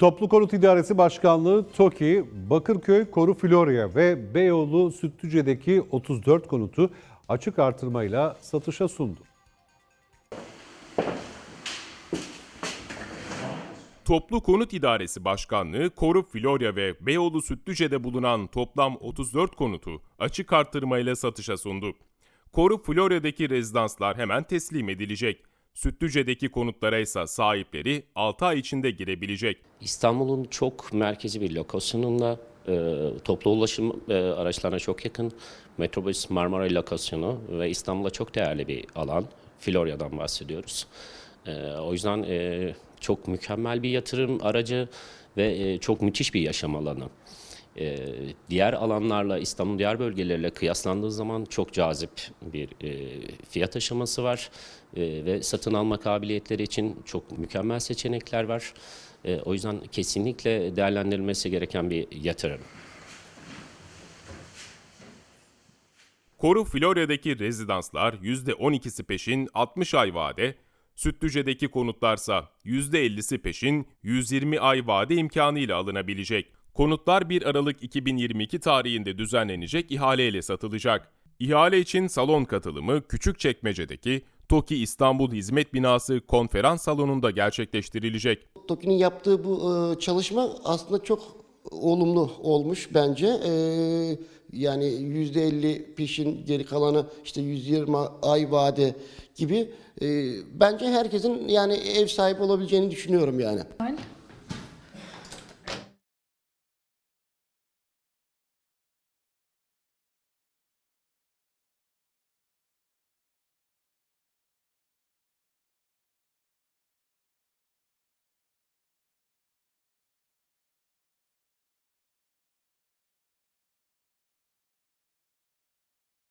Toplu Konut İdaresi Başkanlığı TOKİ, Bakırköy, Koru Florya ve Beyoğlu Sütlüce'deki 34 konutu açık artırmayla satışa sundu. Toplu Konut İdaresi Başkanlığı, Koru Florya ve Beyoğlu Sütlüce'de bulunan toplam 34 konutu açık arttırmayla satışa sundu. Koru Florya'daki rezidanslar hemen teslim edilecek. Sütlüce'deki konutlara ise sahipleri 6 ay içinde girebilecek. İstanbul'un çok merkezi bir lokasyonunda e, toplu ulaşım e, araçlarına çok yakın metrobüs Marmara lokasyonu ve İstanbul'a çok değerli bir alan. Florya'dan bahsediyoruz. E, o yüzden e, çok mükemmel bir yatırım aracı ve e, çok müthiş bir yaşam alanı. E, diğer alanlarla İstanbul diğer bölgeleriyle kıyaslandığı zaman çok cazip bir e, fiyat aşaması var E, ve satın alma kabiliyetleri için çok mükemmel seçenekler var. E, o yüzden kesinlikle değerlendirilmesi gereken bir yatırım. Koru Florya'daki rezidanslar %12'si peşin 60 ay vade, Sütlüce'deki konutlarsa %50'si peşin 120 ay vade imkanıyla alınabilecek. Konutlar 1 Aralık 2022 tarihinde düzenlenecek ihaleyle satılacak. İhale için salon katılımı Küçükçekmece'deki TOKİ İstanbul Hizmet Binası konferans salonunda gerçekleştirilecek. TOKİ'nin yaptığı bu e, çalışma aslında çok olumlu olmuş bence. E, yani yüzde 50 peşin geri kalanı işte 120 ay vade gibi. E, bence herkesin yani ev sahibi olabileceğini düşünüyorum yani.